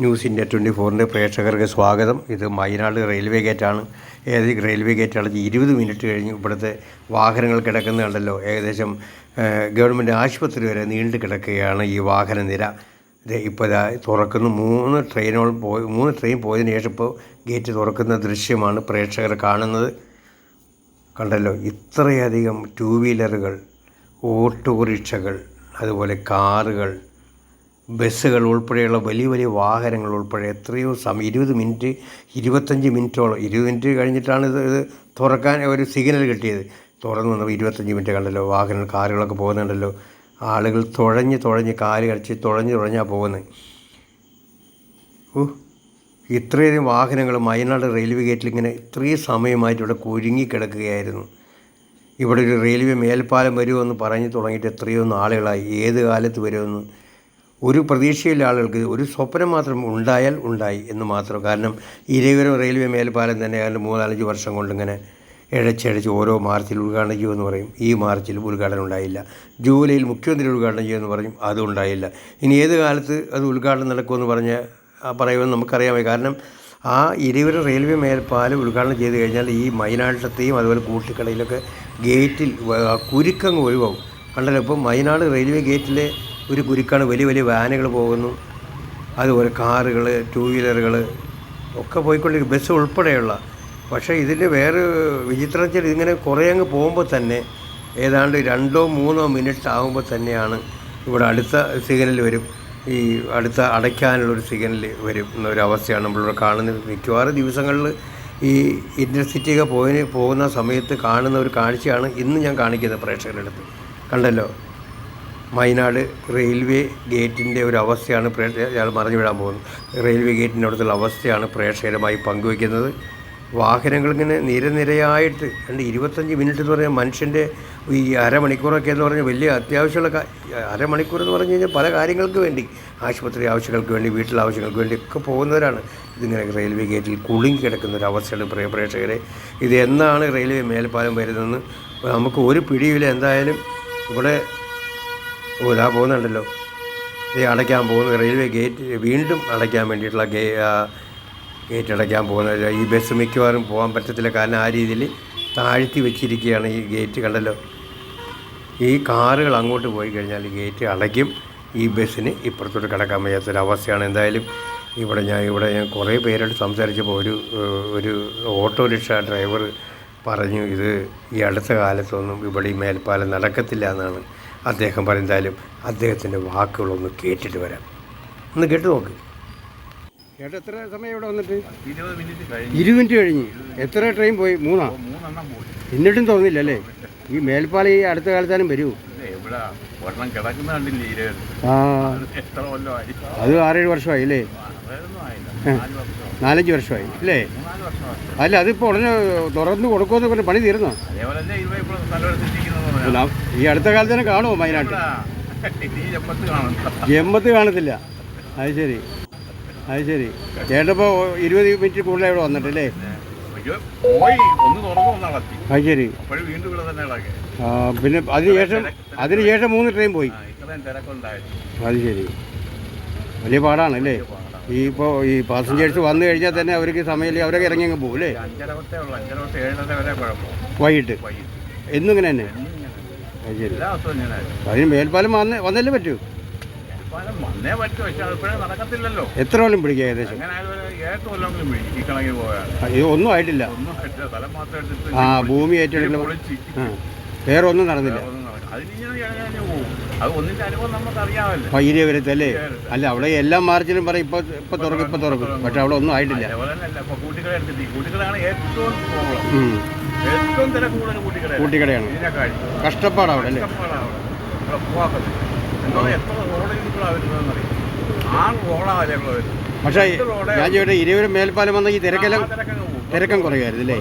News India twenty ഫോറിന്റെ പ്രേക്ഷകർക്ക് സ്വാഗതം. ഇത് മൈനാട് റെയിൽവേ ഗേറ്റാണ്. ഏത് റെയിൽവേ ഗേറ്റ് അടച്ച് ഇരുപത് മിനിറ്റ് കഴിഞ്ഞ് ഇവിടുത്തെ വാഹനങ്ങൾ കിടക്കുന്നുണ്ടല്ലോ. ഏകദേശം ഗവൺമെന്റ് ആശുപത്രി വരെ നീണ്ടു കിടക്കുകയാണ് ഈ വാഹന നിര. ഇപ്പോൾ ഇതാ തുറക്കുന്നു. മൂന്ന് ട്രെയിനുകൾ പോയി മൂന്ന് ട്രെയിൻ പോയതിനു ശേഷം ഇപ്പോൾ ഗേറ്റ് തുറക്കുന്ന ദൃശ്യമാണ് പ്രേക്ഷകർ കാണുന്നത്. കണ്ടല്ലോ ഇത്രയധികം ടൂ വീലറുകൾ ഓട്ടോറിക്ഷകൾ അതുപോലെ കാറുകൾ ബസ്സുകൾ ഉൾപ്പെടെയുള്ള വലിയ വലിയ വാഹനങ്ങൾ ഉൾപ്പെടെ എത്രയോ സമയം ഇരുപത് മിനിറ്റ് ഇരുപത്തഞ്ച് മിനിറ്റോളം ഇരുപത് മിനിറ്റ് കഴിഞ്ഞിട്ടാണ് ഇത് ഇത് തുറക്കാൻ ഒരു സിഗ്നൽ കിട്ടിയത്. തുറന്നു വന്നപ്പോൾ ഇരുപത്തഞ്ച് മിനിറ്റ് കണ്ടല്ലോ വാഹനങ്ങൾ കാറുകളൊക്കെ പോകുന്നുണ്ടല്ലോ. ആളുകൾ തുഴഞ്ഞ് തുഴഞ്ഞ് കാൽ കളിച്ച് തുഴഞ്ഞ് തുഴഞ്ഞാണ് പോകുന്നത് ഓ ഇത്രയധികം വാഹനങ്ങൾ വയനാട് റെയിൽവേ ഗേറ്റിൽ ഇങ്ങനെ ഇത്രയും സമയമായിട്ട് ഇവിടെ കുരുങ്ങിക്കിടക്കുകയായിരുന്നു ഇവിടെ ഒരു റെയിൽവേ മേൽപ്പാലം വരുമെന്ന് പറഞ്ഞ് തുടങ്ങിയിട്ട് എത്രയോ നാളുകളായി. ഏത് കാലത്ത് വരുമെന്ന് ഒരു പ്രതീക്ഷയില്ല ആളുകൾക്ക്. ഒരു സ്വപ്നം മാത്രം ഉണ്ടായാൽ ഉണ്ടായി എന്ന് മാത്രം. കാരണം ഇരവരം റെയിൽവേ മേൽപ്പാലം തന്നെ അതിന്റെ മൂന്നാലഞ്ച് വർഷം കൊണ്ടിങ്ങനെ ഇഴച്ചഴച്ച് ഓരോ മാർച്ചിൽ ഉദ്ഘാടനം ചെയ്യുമെന്ന് പറയും. ഈ മാർച്ചിൽ ഉദ്ഘാടനം ഉണ്ടായില്ല. ജൂലൈയിൽ മുഖ്യമന്ത്രി ഉദ്ഘാടനം ചെയ്യുമെന്ന് പറയും. അതും ഉണ്ടായില്ല. ഇനി ഏത് കാലത്ത് അത് ഉദ്ഘാടനം നടക്കുമെന്ന് പറഞ്ഞ് പറയുമെന്ന് നമുക്കറിയാമേ? കാരണം ആ ഇരുവരും റെയിൽവേ മേൽപ്പാലം ഉദ്ഘാടനം ചെയ്ത് കഴിഞ്ഞാൽ ഈ മൈനാട്ടത്തെയും അതുപോലെ കൂട്ടിക്കടയിലൊക്കെ ഗേറ്റിൽ കുരുക്കങ്ങ് ഒഴിവാകും കണ്ടല്ലോ ഇപ്പോൾ മൈനാട് റെയിൽവേ ഗേറ്റിലെ ഒരു കുരുക്കാണ് വലിയ വലിയ വാനുകൾ പോകുന്നു. അതുപോലെ കാറുകൾ ടൂ വീലറുകൾ ഒക്കെ പോയിക്കൊണ്ടിരിക്കും. ബസ് ഉൾപ്പെടെയുള്ള. പക്ഷേ ഇതിന്റെ വേറെ വിചിത്രം വെച്ചാൽ ഇതിങ്ങനെ കുറേ അങ്ങ് പോകുമ്പോൾ തന്നെ ഏതാണ്ട് രണ്ടോ മൂന്നോ മിനിറ്റ് ആകുമ്പോൾ തന്നെയാണ് ഇവിടെ അടുത്ത സിഗ്നൽ വരും. ഈ അടുത്ത അടയ്ക്കാനുള്ളൊരു സിഗ്നൽ വരും എന്നൊരു അവസ്ഥയാണ് നമ്മളിവിടെ കാണുന്നത്. മിക്കവാറും ദിവസങ്ങളിൽ ഈ ഇന്റർസിറ്റിയൊക്കെ പോയി പോകുന്ന സമയത്ത് കാണുന്ന ഒരു കാഴ്ചയാണ് ഇന്ന് ഞാൻ കാണിക്കുന്നത് പ്രേക്ഷകരുടെ അടുത്ത്. കണ്ടല്ലോ? വയനാട് റെയിൽവേ ഗേറ്റിന്റെ ഒരു അവസ്ഥയാണ് ഇയാൾ മറിഞ്ഞു വിടാൻ പോകുന്നത്. റെയിൽവേ ഗേറ്റിന്റെ അടുത്തുള്ള അവസ്ഥയാണ് പ്രേക്ഷകരുമായി പങ്കുവയ്ക്കുന്നത്. വാഹനങ്ങളിങ്ങനെ നിരനിരയായിട്ട് രണ്ട് ഇരുപത്തഞ്ച് മിനിറ്റ് എന്ന് പറഞ്ഞാൽ മനുഷ്യന്റെ ഈ അരമണിക്കൂറൊക്കെ എന്ന് പറഞ്ഞാൽ വലിയ അത്യാവശ്യമുള്ള അരമണിക്കൂർ എന്ന് പറഞ്ഞു കഴിഞ്ഞാൽ പല കാര്യങ്ങൾക്ക് വേണ്ടി ആശുപത്രി ആവശ്യങ്ങൾക്ക് വേണ്ടി വീട്ടിലെ ആവശ്യങ്ങൾക്ക് വേണ്ടി ഒക്കെ പോകുന്നവരാണ്. ഇതിങ്ങനെ റെയിൽവേ ഗേറ്റിൽ കുളുങ്ങി കിടക്കുന്ന ഒരു അവസ്ഥയാണ് പ്രിയ പ്രേക്ഷകരെ. ഇത് എന്നാണ് റെയിൽവേ മേൽപ്പാലം വരുന്നതെന്ന്? നമുക്ക് ഒരു പിടിയില്ല എന്തായാലും. ഇവിടെ ഓ ഇതാ പോകുന്നുണ്ടല്ലോ. ഇത് അടയ്ക്കാൻ പോകുന്ന റെയിൽവേ ഗേറ്റ് വീണ്ടും അടയ്ക്കാൻ വേണ്ടിയിട്ടുള്ള ഗേ ഗേറ്റ് അടയ്ക്കാൻ പോകുന്ന ഈ ബസ് മിക്കവാറും പോകാൻ പറ്റത്തില്ല. കാരണം ആ രീതിയിൽ താഴ്ത്തി വെച്ചിരിക്കുകയാണ് ഈ ഗേറ്റ് കണ്ടല്ലോ. ഈ കാറുകൾ അങ്ങോട്ട് പോയി കഴിഞ്ഞാൽ ഗേറ്റ് അടയ്ക്കും. ഈ ബസ്സിന് ഇപ്പുറത്തോട്ട് കിടക്കാൻ വയ്യാത്തൊരവസ്ഥയാണ്. എന്തായാലും ഇവിടെ ഞാൻ ഇവിടെ ഞാൻ കുറേ പേരോട് സംസാരിച്ചപ്പോൾ ഒരു ഒരു ഓട്ടോറിക്ഷ ഡ്രൈവർ പറഞ്ഞു ഇത് ഈ അടുത്ത കാലത്തൊന്നും ഇവിടെ ഈ മേൽപ്പാലം നടക്കത്തില്ല എന്നാണ്. അദ്ദേഹം പറയുന്നതായാലും അദ്ദേഹത്തിന്റെ വാക്കുകളൊന്ന് കേട്ടിട്ട് വരാം. ഒന്ന് കേട്ട് നോക്ക്. ചേട്ടാ എത്ര സമയം ഇവിടെ വന്നിട്ട്? ഇരുപത് മിനിറ്റ് കഴിഞ്ഞ്. ഇരുപത് മിനിറ്റ് കഴിഞ്ഞ്. എത്ര ട്രെയിൻ പോയി? മൂന്നാ? എന്നിട്ടും തോന്നില്ല അല്ലേ? ഈ മേൽപ്പാലം ഈ അടുത്ത കാലത്താലും വരൂ. ഇല്ലേ, ഇവിടെ ഒരെണ്ണം കിടക്കുന്ന കണ്ടില്ലേ ഇരുപത് ആ. എത്ര കൊല്ലമായി അത് ആറേഴ് വർഷമായി അല്ലേ നാലഞ്ച് വർഷമായി അല്ലേ അല്ല അതിപ്പോ ഉടനെ തുറന്നു കൊടുക്കുമെന്ന് പറഞ്ഞ് പണി തീർന്നോ? ഈ അടുത്ത കാലത്ത് തന്നെ കാണുമോ വയനാട്ടിൽ? ജമ്മത്ത് കാണത്തില്ല. അത് ശരി. അത് ശരി. ചേട്ടപ്പോൾ ഇരുപത് മിനിറ്റ് കൂടുതലായി ഇവിടെ വന്നിട്ടല്ലേ ഒന്ന് തുറന്നു ഒന്ന് നടത്തി അത് ശരി അപ്പോഴും വീണ്ടും ഇവിടെ തന്നെ ആ, പിന്നെ അതിനുശേഷം അതിനുശേഷം മൂന്ന് ട്രെയിൻ പോയി. ഇത്രയും തിരക്കുണ്ടായിരുന്നു. അത് ശരി. വലിയ പാടാണ് അല്ലേ? ഈ ഇപ്പോൾ ഈ പാസഞ്ചേഴ്സ് വന്നു കഴിഞ്ഞാൽ തന്നെ അവർക്ക് സമയമില്ല അവരൊക്കെ ഇറങ്ങി അങ്ങ് പോകും അല്ലേ? അഞ്ചര ഉള്ളൂ. അഞ്ചര പത്ത് ഏഴര വരെ കുഴപ്പം. വൈകിട്ട്. വൈകിട്ട്. എന്നും ഇങ്ങനെ തന്നെ? അത് ശരി. എല്ലാ ദിവസവും ഇങ്ങനെയായിരുന്നു. അതിന് മേൽപ്പാലം വന്ന് വന്നല്ലേ പറ്റൂ? പാലം വന്നേ പറ്റൂ പക്ഷെ അതിപ്പോഴേ നടക്കത്തില്ലല്ലോ. എത്ര കൊല്ലം പിടിക്കുക ഏകദേശം? അങ്ങനെ ഏഴ് കൊല്ലമെങ്കിലും ഈ ഇത് ഒന്നും ആയിട്ടില്ല. ഒന്നും പറ്റില്ല സ്ഥലം മാത്രം എടുത്തിട്ട് ആ ഭൂമി ഏറ്റെടുക്കുന്ന പൊളിച്ച്. ആ വേറെ ഒന്നും നടന്നില്ല. ഒന്നും നടക്കില്ല. അതിനിങ്ങനെ ഇഴഞ്ഞ് പോകും. അത് ഒന്നിന്റെ അനുഭവം നമുക്ക് അറിയാമല്ലോ അല്ല അവിടെ എല്ലാ മാർച്ചിലും പറയും ഇപ്പൊ ഇപ്പൊ തുറക്കും ഇപ്പൊ തുറക്കും. പക്ഷെ അവിടെ ഒന്നും ആയിട്ടില്ല. അതേപോലെ തന്നെ അല്ല ഇപ്പൊ കൂട്ടിക്കട എടുത്തിട്ട് ഈ കൂട്ടിക്കടയാണ് ഏറ്റവും പ്രോബ്ലം ഉം. ഏറ്റവും തിരക്ക് കൂടുതൽ കൂട്ടിക്കട കൂട്ടിക്കടയാണ് ഇതിനെക്കാട്ടി കഷ്ടപ്പാടാണ് അവിടെ അല്ലേ? കഷ്ടപ്പാടാണ് അവിടെ. എന്തോ എത്ര റോഡിൽ വരുന്നതെന്ന് അറിയാം ആ റോഡാണ് ഞങ്ങൾ വരുന്നത്. പക്ഷേ ഞാൻ ചോദിട്ടെ ഇരുവരും മേൽപ്പാലം വന്നെങ്കിൽ തിരക്കെല്ലാം തിരക്കം കുറയുമായിരുന്നു അല്ലേ?